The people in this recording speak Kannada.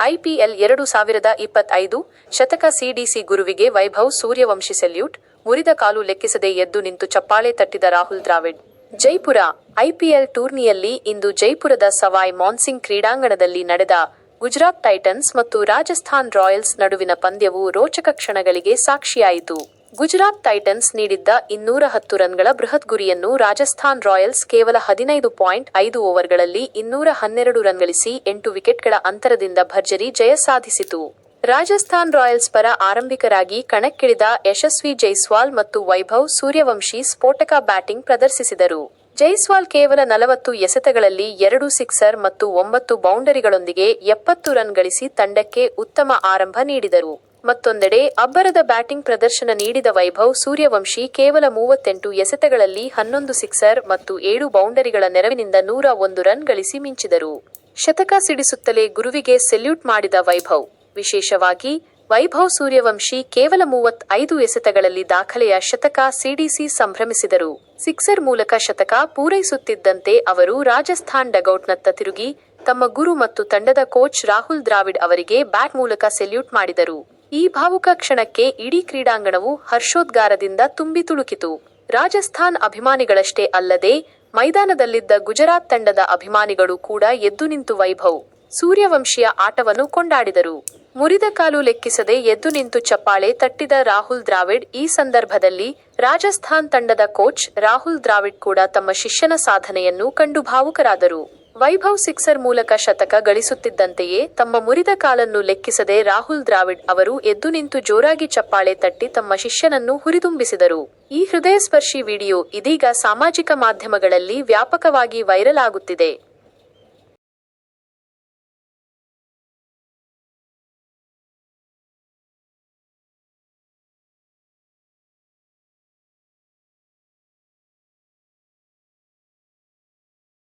ಐಪಿಎಲ್ ಎರಡು ಸಾವಿರದ ಇಪ್ಪತ್ತೈದು ಶತಕ ಸಿಡಿಸಿ ಗುರುವಿಗೆ ವೈಭವ್ ಸೂರ್ಯವಂಶಿ ಸೆಲ್ಯೂಟ್, ಮುರಿದ ಕಾಲು ಲೆಕ್ಕಿಸದೆ ಎದ್ದು ನಿಂತು ಚಪ್ಪಾಳೆ ತಟ್ಟಿದ ರಾಹುಲ್ ದ್ರಾವಿಡ್. ಜೈಪುರ ಐಪಿಎಲ್ ಟೂರ್ನಿಯಲ್ಲಿ ಇಂದು ಜೈಪುರದ ಸವಾಯ್ ಮಾನ್ಸಿಂಗ್ ಕ್ರೀಡಾಂಗಣದಲ್ಲಿ ನಡೆದ ಗುಜರಾತ್ ಟೈಟನ್ಸ್ ಮತ್ತು ರಾಜಸ್ಥಾನ್ ರಾಯಲ್ಸ್ ನಡುವಿನ ಪಂದ್ಯವು ರೋಚಕ ಕ್ಷಣಗಳಿಗೆ ಸಾಕ್ಷಿಯಾಯಿತು. ಗುಜರಾತ್ ಟೈಟನ್ಸ್ ನೀಡಿದ್ದ ಇನ್ನೂರ ಹತ್ತು ರನ್ಗಳ ಬೃಹತ್ ಗುರಿಯನ್ನು ರಾಜಸ್ಥಾನ್ ರಾಯಲ್ಸ್ ಕೇವಲ ಹದಿನೈದು ಪಾಯಿಂಟ್ ಐದು ಓವರ್ಗಳಲ್ಲಿ ಇನ್ನೂರ ಹನ್ನೆರಡು ರನ್ ಗಳಿಸಿ ಎಂಟು ವಿಕೆಟ್ಗಳ ಅಂತರದಿಂದ ಭರ್ಜರಿ ಜಯ ಸಾಧಿಸಿತು. ರಾಜಸ್ಥಾನ್ ರಾಯಲ್ಸ್ ಪರ ಆರಂಭಿಕರಾಗಿ ಕಣಕ್ಕಿಳಿದ ಯಶಸ್ವಿ ಜೈಸ್ವಾಲ್ ಮತ್ತು ವೈಭವ್ ಸೂರ್ಯವಂಶಿ ಸ್ಫೋಟಕ ಬ್ಯಾಟಿಂಗ್ ಪ್ರದರ್ಶಿಸಿದರು. ಜೈಸ್ವಾಲ್ ಕೇವಲ ನಲವತ್ತು ಎಸೆತಗಳಲ್ಲಿ ಎರಡು ಸಿಕ್ಸರ್ ಮತ್ತು ಒಂಬತ್ತು ಬೌಂಡರಿಗಳೊಂದಿಗೆ ಎಪ್ಪತ್ತು ರನ್ ಗಳಿಸಿ ತಂಡಕ್ಕೆ ಉತ್ತಮ ಆರಂಭ ನೀಡಿದರು. ಮತ್ತೊಂದೆಡೆ, ಅಬ್ಬರದ ಬ್ಯಾಟಿಂಗ್ ಪ್ರದರ್ಶನ ನೀಡಿದ ವೈಭವ್ ಸೂರ್ಯವಂಶಿ ಕೇವಲ ಮೂವತ್ತೆಂಟು ಎಸೆತಗಳಲ್ಲಿ ಹನ್ನೊಂದು ಸಿಕ್ಸರ್ ಮತ್ತು ಏಳು ಬೌಂಡರಿಗಳ ನೆರವಿನಿಂದ ನೂರ ಒಂದು ರನ್ ಗಳಿಸಿ ಮಿಂಚಿದರು. ಶತಕ ಸಿಡಿಸುತ್ತಲೇ ಗುರುವಿಗೆ ಸೆಲ್ಯೂಟ್ ಮಾಡಿದ ವೈಭವ್. ವಿಶೇಷವಾಗಿ, ವೈಭವ್ ಸೂರ್ಯವಂಶಿ ಕೇವಲ ಮೂವತ್ತೈದು ಎಸೆತಗಳಲ್ಲಿ ದಾಖಲೆಯ ಶತಕ ಸಿಡಿಸಿ ಸಂಭ್ರಮಿಸಿದರು. ಸಿಕ್ಸರ್ ಮೂಲಕ ಶತಕ ಪೂರೈಸುತ್ತಿದ್ದಂತೆ ಅವರು ರಾಜಸ್ಥಾನ್ ಡಗೌಟ್ನತ್ತ ತಿರುಗಿ, ತಮ್ಮ ಗುರು ಮತ್ತು ತಂಡದ ಕೋಚ್ ರಾಹುಲ್ ದ್ರಾವಿಡ್ ಅವರಿಗೆ ಬ್ಯಾಟ್ ಮೂಲಕ ಸೆಲ್ಯೂಟ್ ಮಾಡಿದರು. ಈ ಭಾವುಕ ಕ್ಷಣಕ್ಕೆ ಇಡೀ ಕ್ರೀಡಾಂಗಣವು ಹರ್ಷೋದ್ಗಾರದಿಂದ ತುಂಬಿ ತುಳುಕಿತು. ರಾಜಸ್ಥಾನ್ ಅಭಿಮಾನಿಗಳಷ್ಟೇ ಅಲ್ಲದೆ, ಮೈದಾನದಲ್ಲಿದ್ದ ಗುಜರಾತ್ ತಂಡದ ಅಭಿಮಾನಿಗಳು ಕೂಡ ಎದ್ದು ನಿಂತು ವೈಭವ್, ಸೂರ್ಯವಂಶಿಯ ಆಟವನ್ನು ಕೊಂಡಾಡಿದರು. ಮುರಿದ ಕಾಲು ಲೆಕ್ಕಿಸದೆ ಎದ್ದು ನಿಂತು ಚಪ್ಪಾಳೆ ತಟ್ಟಿದ ರಾಹುಲ್ ದ್ರಾವಿಡ್ ಈ ಸಂದರ್ಭದಲ್ಲಿ ರಾಜಸ್ಥಾನ್ ತಂಡದ ಕೋಚ್ ರಾಹುಲ್ ದ್ರಾವಿಡ್ ಕೂಡ ತಮ್ಮ ಶಿಷ್ಯನ ಸಾಧನೆಯನ್ನು ಕಂಡು ಭಾವುಕರಾದರು. ವೈಭವ್ ಸಿಕ್ಸರ್ ಮೂಲಕ ಶತಕ ಗಳಿಸುತ್ತಿದ್ದಂತೆಯೇ ತಮ್ಮ ಮುರಿದ ಕಾಲನ್ನು ಲೆಕ್ಕಿಸದೆ ರಾಹುಲ್ ದ್ರಾವಿಡ್ ಅವರು ಎದ್ದು ನಿಂತು ಜೋರಾಗಿ ಚಪ್ಪಾಳೆ ತಟ್ಟಿ ತಮ್ಮ ಶಿಷ್ಯನನ್ನು ಹುರಿದುಂಬಿಸಿದರು. ಈ ಹೃದಯಸ್ಪರ್ಶಿ ವಿಡಿಯೋ ಇದೀಗ ಸಾಮಾಜಿಕ ಮಾಧ್ಯಮಗಳಲ್ಲಿ ವ್ಯಾಪಕವಾಗಿ ವೈರಲ್ ಆಗುತ್ತಿದೆ.